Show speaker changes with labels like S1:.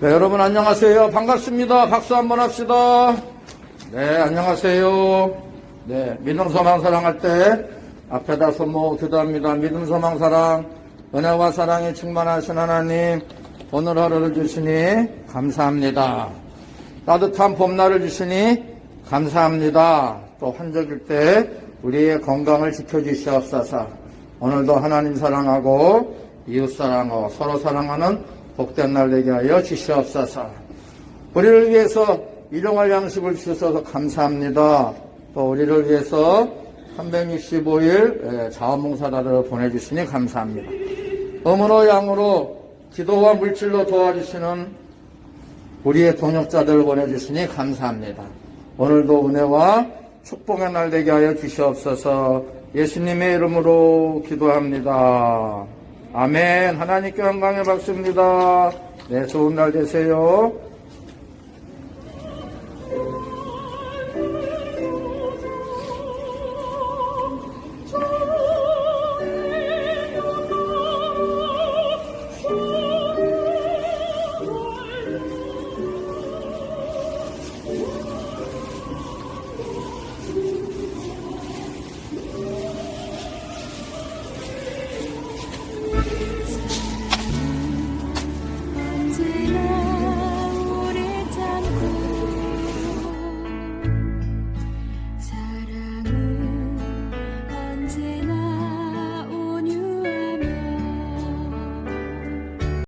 S1: 네, 여러분 안녕하세요. 반갑습니다. 박수 한번 합시다. 네, 안녕하세요. 네, 믿음, 소망, 사랑할 때 앞에다 손모 기도합니다. 믿음, 소망, 사랑, 은혜와 사랑이 충만하신 하나님, 오늘 하루를 주시니 감사합니다. 따뜻한 봄날을 주시니 감사합니다. 또 환절일 때 우리의 건강을 지켜주시옵소서. 오늘도 하나님 사랑하고 이웃 사랑하고 서로 사랑하는 복된 날 되게 하여 주시옵소서. 우리를 위해서 일용할 양식을 주셔서 감사합니다. 또 우리를 위해서 365일 자원봉사자들을 보내주시니 감사합니다. 음으로 양으로 기도와 물질로 도와주시는 우리의 동역자들을 보내주시니 감사합니다. 오늘도 은혜와 축복의 날 되게 하여 주시옵소서 예수님의 이름으로 기도합니다. 아멘. 하나님께 영광의 박수입니다. 네, 좋은 날 되세요.